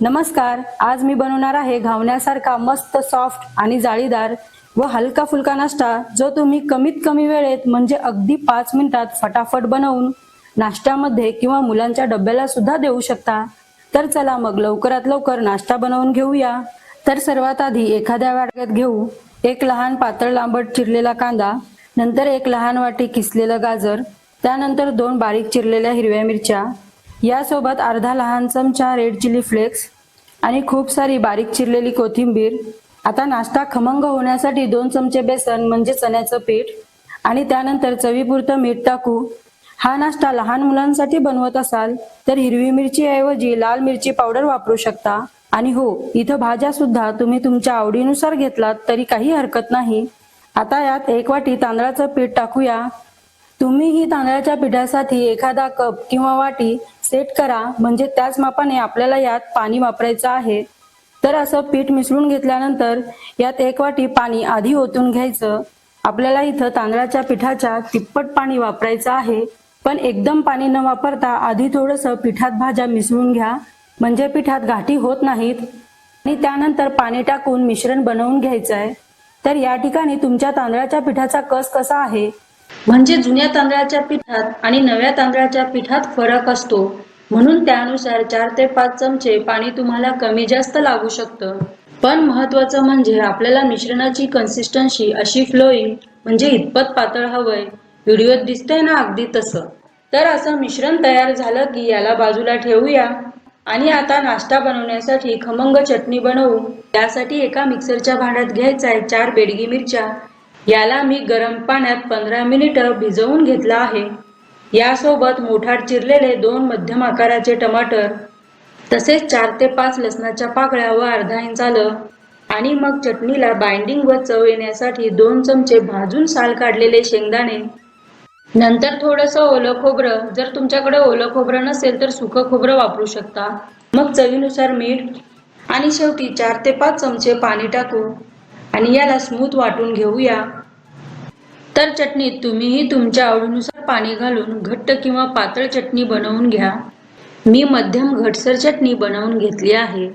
नमस्कार आज मी बनवणार आहे घावण्यासारखा मस्त सॉफ्ट आणि जाळीदार व हलका फुलका नाश्ता जो तुम्ही कमीत कमी वेळेत म्हणजे अगदी पाच मिनिटात फटाफट बनवून नाश्त्यामध्ये किंवा मुलांच्या डब्याला सुद्धा देऊ शकता. तर चला मग लवकरात लवकर नाश्ता बनवून घेऊया. तर सर्वात आधी एखाद्या वाटक्यात घेऊ. एक लहान पातळ लांबट चिरलेला कांदा नंतर एक लहान वाटी किसलेलं गाजर त्यानंतर दोन बारीक चिरलेल्या हिरव्या मिरच्या यासोबत अर्धा लहान चमचा रेड चिली फ्लेक्स आणि खूप सारी बारीक चिरलेली कोथिंबीर आता नाश्ता खमंग होण्यासाठी दोन चमचे बेसन म्हणजे चण्याचं पीठ आणि त्यानंतर चवीपुरतं मीठ टाकू. हा नाश्ता लहान मुलांसाठी बनवत असाल तर हिरवी मिरची ऐवजी लाल मिरची पावडर वापरू शकता. आणि हो इथं भाज्या सुद्धा तुम्ही तुमच्या आवडीनुसार घेतलात तरी काही हरकत नाही. आता यात एक वाटी तांदळाचं पीठ टाकूया. तुम्ही ही तांदळाच्या पिठासाठी एखादा कप किंवा वाटी सेट करा. म्हणजे त्याच मापाने आपल्याला यात पाणी वापरायचं आहे. तर असं पीठ मिसळून घेतल्यानंतर यात एक वाटी पाणी आधी ओतून घ्यायचं. आपल्याला इथं तांदळाच्या पिठाच्या तिप्पट पाणी वापरायचं आहे. पण एकदम पाणी न वापरता आधी थोडंसं पिठात भाज्या मिसळून घ्या. म्हणजे पिठात गाठी होत नाहीत. आणि त्यानंतर पाणी टाकून मिश्रण बनवून घ्यायचं आहे तर या ठिकाणी तुमच्या तांदळाच्या पिठाचा कस कसा आहे? म्हणजे जुन्या तांदळाच्या पिठात आणि नव्या तांदळाच्या पिठात फरक असतो. म्हणून त्यानुसार चार ते पाच चमचे पाणी तुम्हाला कमी जास्त लागू शकतं. पण महत्वाचं म्हणजे आपल्याला मिश्रणाची कन्सिस्टन्सी अशी फ्लोईंग म्हणजे इतपत पातळ हवंय. व्हिडिओत दिसतंय ना अगदी तसं. तर असं मिश्रण तयार झालं की याला बाजूला ठेवूया. आणि आता नाश्ता बनवण्यासाठी खमंग चटणी बनवू. त्यासाठी एका मिक्सरच्या भांड्यात घ्यायचा आहे चार बेडगी मिरच्या. याला मी गरम पाण्यात पंधरा मिनिटं भिजवून घेतला आहे. यासोबत मोठार चिरलेले दोन मध्यम आकाराचे टमाटर तसेच चार ते पाच लसणाच्या पाकळ्या व अर्धा इंच आलं आणि मग चटणीला बाइंडिंग व चव येण्यासाठी दोन चमचे भाजून साल काढलेले शेंगदाणे. नंतर थोडंसं ओलं खोबरं. जर तुमच्याकडे ओलं खोबरं नसेल तर सुकं खोबरं वापरू शकता. मग चवीनुसार मीठ आणि शेवटी चार ते पाच चमचे पाणी टाकू आणि याला स्मूथ वाटून घेऊया. तर चटणीत तुम्हीही तुमच्या आवडीनुसार पाणी घालून घट्ट किंवा पातळ चटणी बनवून घ्या. मी मध्यम घटसर चटणी बनवून घेतली आहे.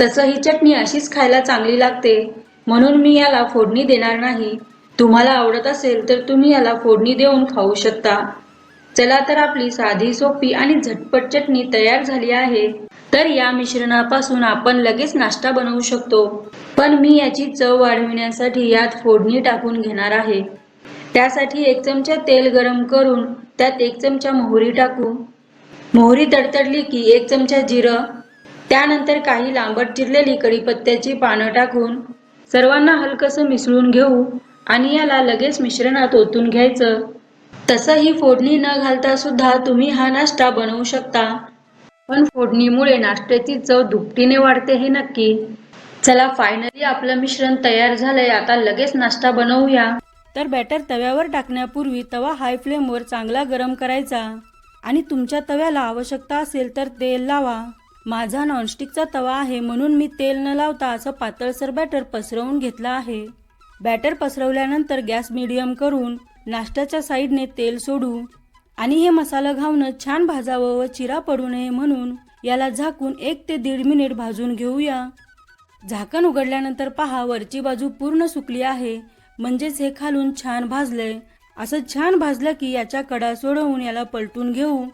तसं ही चटणी अशीच खायला चांगली लागते. म्हणून मी याला फोडणी देणार नाही. तुम्हाला आवडत असेल तर तुम्ही याला फोडणी देऊन खाऊ शकता. चला तर आपली साधी सोपी आणि झटपट चटणी तयार झाली आहे. तर या मिश्रणापासून आपण लगेच नाश्ता बनवू शकतो. पण मी याची चव वाढविण्यासाठी यात फोडणी टाकून घेणार आहे. त्यासाठी एक चमचा तेल गरम करून त्यात एक चमचा मोहरी टाकू. मोहरी तडतडली की एक चमचा जिरं. त्यानंतर काही लांबट चिरलेली कढीपत्त्याची पानं टाकून सर्वांना हलकसं मिसळून घेऊ आणि याला लगेच मिश्रणात ओतून घ्यायचं. तसं ही फोडणी न घालता सुद्धा तुम्ही हा नाश्ता बनवू शकता. पण फोडणीमुळे नाश्त्याची चव दुपटीने वाढते हे नक्की. चला फायनली आपलं मिश्रण तयार झालंय. आता लगेच नाश्ता बनवूया. तर बॅटर तव्यावर टाकण्यापूर्वी तवा हाय फ्लेमवर चांगला गरम करायचा. आणि तुमच्या तव्याला आवश्यकता असेल तर तेल लावा. माझा नॉनस्टिकचा तवा आहे म्हणून मी तेल न लावता असं पातळसर बॅटर पसरवून घेतलं आहे. बॅटर पसरवल्यानंतर गॅस मिडियम करून नाश्त्याच्या साईडने तेल सोडू. आणि हे मसाला घावणं छान भाजावं व चिरा पडू नये म्हणून याला झाकून एक ते दीड मिनिट भाजून घेऊया. झाकण उघडल्यानंतर पहा वरची बाजू पूर्ण सुकली आहे. म्हणजेच हे खालून छान भाजलंय. असं छान भाजलं की याच्या कडा सोडवून याला पलटून घेऊ.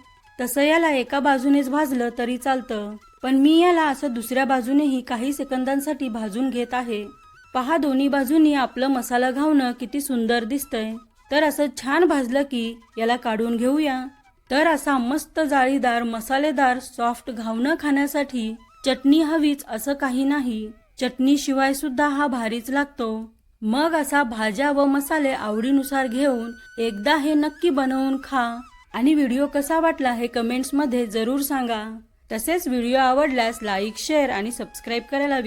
तसं याला एका बाजूनेच भाजलं तरी चालतं. पण मी याला असं दुसऱ्या बाजूनेही काही सेकंदांसाठी भाजून घेत आहे. पहा दोन्ही बाजूनी आपलं मसाला घावणं किती सुंदर दिसतंय. तर असं छान भाजलं की याला काढून घेऊया. तर असा मस्त जाळीदार मसालेदार सॉफ्ट घावणं खाण्यासाठी चटणी हवीच असं काही नाही. चटणी शिवाय सुद्धा हा भारीच लागतो. मग असा भाज्या व मसाले आवडीनुसार घेऊन एकदा हे नक्की बनवून खा. आणि व्हिडिओ कसा वाटला हे कमेंट्समध्ये जरूर सांगा. तसेच व्हिडिओ आवडल्यास लाईक शेअर आणि सबस्क्राईब करायला